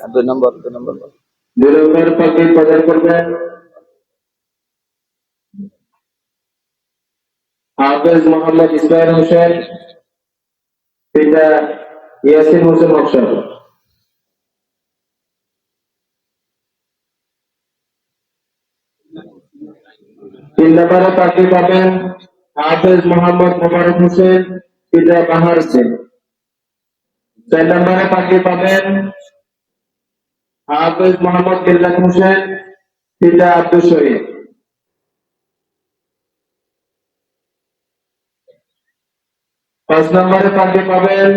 আর দুই নম্বর দুই নম্বর বল। দুই নম্বর পাখি প্রদান করবেন হাফেজ মোহাম্মদ ইসমাইল হোসেন পিতা ইয়াসিন হোসেন নকশাল তিন নম্বরে পাখি পাবেন হাফেজ মোহাম্মদ মোবারক হোসেন পিতা বাহার সিং চার নম্বরে পাখি পাবেন হাফেজ মোহাম্মদ বিল্লাত হোসেন, পিতা আব্দুল শহীদ। পাঁচ নম্বরে পাখি পাবেন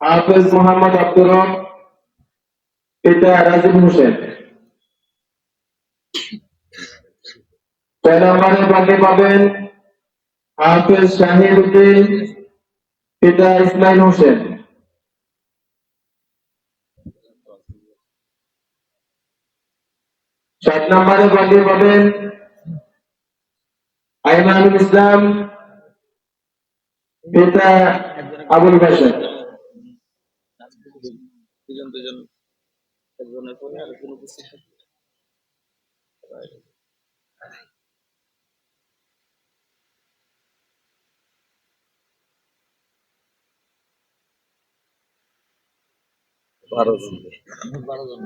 হাফেজ মোহাম্মদ আব্দুর পিতা রাজিব হোসেন। ছয় নম্বরে পাখি পাবেন হাফেজ শাহিদ উদ্দিন পিতা ইসমাইল হোসেন। সাত নম্বরে পাখি পাবেন আইমানুল ইসলাম পিতা আবুল থাকবে। বারো জন। বারো জন।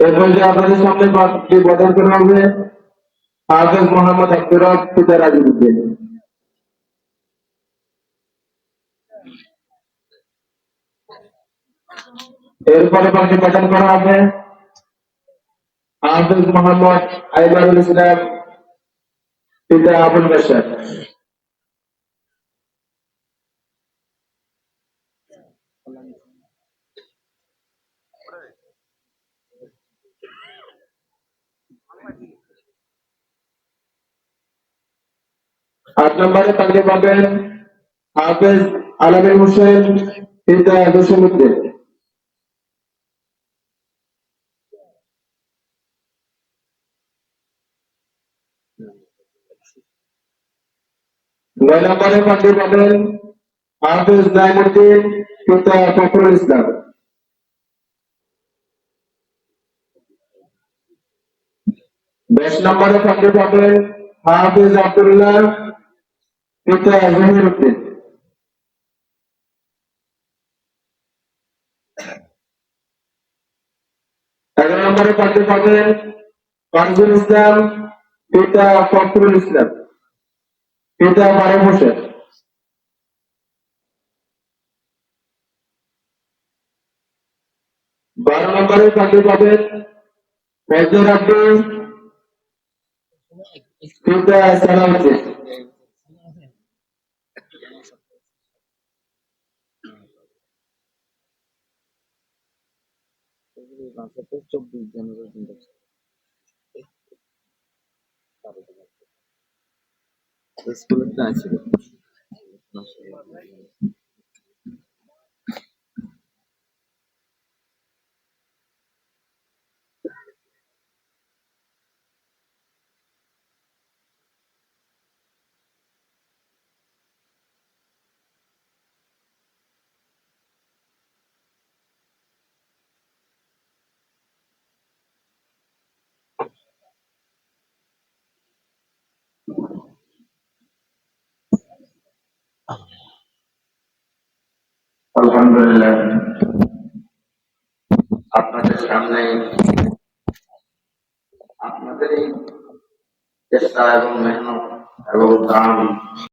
এরপর যে আপনাদের সামনে বাকি বদল করা হবে হাফেজ মোহাম্মদ আব্দুর রব পিতা রাজিব উদ্দিন এরপরে বাকি বদল করা হবে হাফেজ মোহাম্মদ আইবারুল ইসলাম পিতা আবুল বাসার আট নম্বরে পাখি পাবেন হাফেজ আলমীর হোসেন, পিতা জসিমুদ্দিন নয় নম্বরে পাখি পাবেন হাফেজ নাইমুদ্দিন পিতা ফখরুল ইসলাম। দশ নম্বরে পাখি পাবেন হাফেজ আব্দুল্লাহ পিতা জহির উদ্দিন এগারো নম্বরে পাখি পাবেন কানজুল ইসলাম, পিতা ফখরুল ইসলাম। পিতা বারো হোসেন। বারো নম্বরে পাখি পাবেন মেজর আব্দুল, পিতা সালাউদ্দিন। বাসাতে চব্বিশ জনের ওজন দেখছে স্কুলের না ছিল আলহামদুলিল্লাহ আপনাদের সামনে আপনাদের এই চেষ্টা এবং মেহনত এবং দাম